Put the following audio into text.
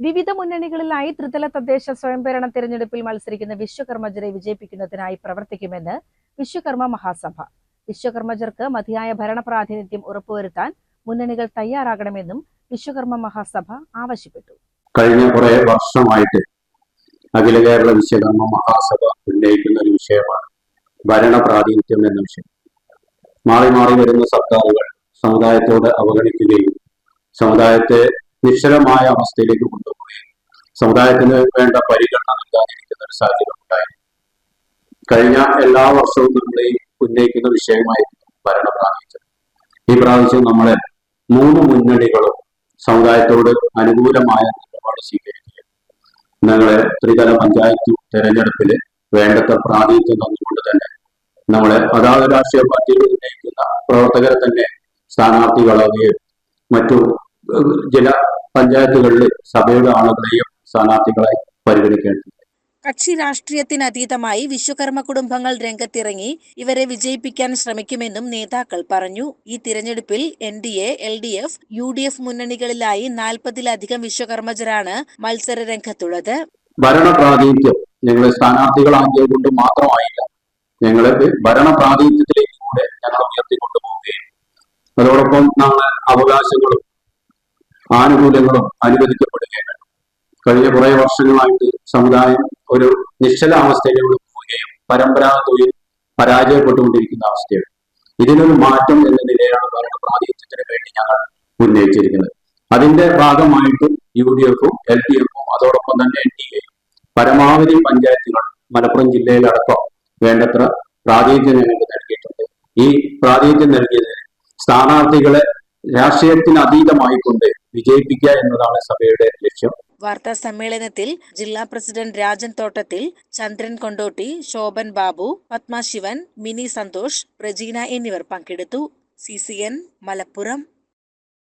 വിവിധ മുന്നണികളിലായി ത്രിതല തദ്ദേശ സ്വയംഭരണ തെരഞ്ഞെടുപ്പിൽ മത്സരിക്കുന്ന വിശ്വകർമ്മജരെ വിജയിപ്പിക്കുന്നതിനായി പ്രവർത്തിക്കുമെന്ന് വിശ്വകർമ്മ മഹാസഭ. വിശ്വകർമ്മജർക്ക് മതിയായ ഭരണ പ്രാതിനിധ്യം ഉറപ്പുവരുത്താൻ മുന്നണികൾ തയ്യാറാകണമെന്നും വിശ്വകർമ്മ മഹാസഭ ആവശ്യപ്പെട്ടു. കഴിഞ്ഞ കുറെ വർഷമായിട്ട് അഖില കേരള വിശ്വകർമ്മ മഹാസഭ ഉന്നയിക്കുന്ന ഒരു വിഷയമാണ് ഭരണ പ്രാതിനിധ്യം എന്ന വിഷയം. മാറി മാറി വരുന്ന സർക്കാരുകൾ സമുദായത്തോട് അവഗണിക്കുകയും സമുദായത്തെ നിശ്ചലമായ അവസ്ഥയിലേക്ക് കൊണ്ടുപോയി. സമുദായത്തിന് വേണ്ട പരിഗണന നൽകാതിരിക്കുന്ന ഒരു സാഹചര്യം ഉണ്ടായി. കഴിഞ്ഞ എല്ലാ വർഷവും നമ്മൾ ഈ ഉന്നയിക്കുന്ന വിഷയമായിരുന്നു ഭരണ പ്രാതിനിധ്യം ഈ പ്രാവശ്യം നമ്മളെ മൂന്ന് മുന്നണികളും സമുദായത്തോട് അനുകൂലമായ നിലപാട് സ്വീകരിക്കുക ഞങ്ങളെ ത്രിതല പഞ്ചായത്ത് തെരഞ്ഞെടുപ്പിൽ വേണ്ടത്ര പ്രാതിനിധ്യം തന്നുകൊണ്ട് തന്നെ നമ്മളെ അതാത് രാഷ്ട്രീയ പാർട്ടികൾ ഉന്നയിക്കുന്ന പ്രവർത്തകരെ തന്നെ സ്ഥാനാർത്ഥികളാവുകയും മറ്റു ജില്ലാ പഞ്ചായത്തുകളിൽ സഭയുടെ ആളുകളെയും സ്ഥാനാർത്ഥികളെ പരിഗണിക്കേണ്ടത് കക്ഷി രാഷ്ട്രീയത്തിന് അതീതമായി വിശ്വകർമ്മ കുടുംബങ്ങൾ രംഗത്തിറങ്ങി ഇവരെ വിജയിപ്പിക്കാൻ ശ്രമിക്കുമെന്നും നേതാക്കൾ പറഞ്ഞു. ഈ തിരഞ്ഞെടുപ്പിൽ N D A L D F U D F മുന്നണികളിലായി നാൽപ്പതിലധികം വിശ്വകർമ്മജരാണ് മത്സര രംഗത്തുള്ളത് ഭരണ പ്രാതിനിധ്യം ഞങ്ങൾ സ്ഥാനാർത്ഥികളാക്കിയത് കൊണ്ട് മാത്രമായില്ല ഞങ്ങളെ ഭരണ പ്രാതിനിധ്യത്തിലേക്ക് കൂടെ ഞങ്ങൾ ഉയർത്തിക്കൊണ്ടുപോവുകയും അതോടൊപ്പം നമ്മുടെ അവകാശങ്ങളും ആനുകൂല്യങ്ങളും അനുവദിക്കപ്പെടുകയും കഴിഞ്ഞ കുറെ വർഷങ്ങളായിട്ട് സമുദായം ഒരു നിശ്ചലാവസ്ഥയിലൂടെ പോവുകയും പരമ്പരാഗത തൊഴിൽ പരാജയപ്പെട്ടുകൊണ്ടിരിക്കുന്ന അവസ്ഥയാണ്. ഇതിനൊരു മാറ്റം എന്ന നിലയിലാണ് ഭരണ പ്രാതിനിധ്യത്തിന് വേണ്ടി ഞങ്ങൾ ഉന്നയിച്ചിരിക്കുന്നത്. അതിന്റെ ഭാഗമായിട്ട് യു ഡി എഫും എൽ ഡി എഫും അതോടൊപ്പം തന്നെ എൻ ഡി എയും പരമാവധി പഞ്ചായത്തുകൾ മലപ്പുറം ജില്ലയിലടക്കം വേണ്ടത്ര പ്രാതിനിധ്യം ഞങ്ങൾക്ക് നൽകിയിട്ടുണ്ട്. ഈ പ്രാതിനിധ്യം നൽകിയതിന് സ്ഥാനാർത്ഥികളെ രാഷ്ട്രീയത്തിന് അതീതമായിക്കൊണ്ട് വിജയിപ്പിക്കുക എന്നതാണ് സഭയുടെ ലക്ഷ്യം. വാർത്താ സമ്മേളനത്തിൽ ജില്ലാ പ്രസിഡന്റ് രാജൻ തോട്ടത്തിൽ ചന്ദ്രൻ കൊണ്ടോട്ടി ശോഭൻ ബാബു പത്മ ശിവൻ മിനി സന്തോഷ് പ്രജീന എന്നിവർ പങ്കെടുത്തു. C C N Malappuram.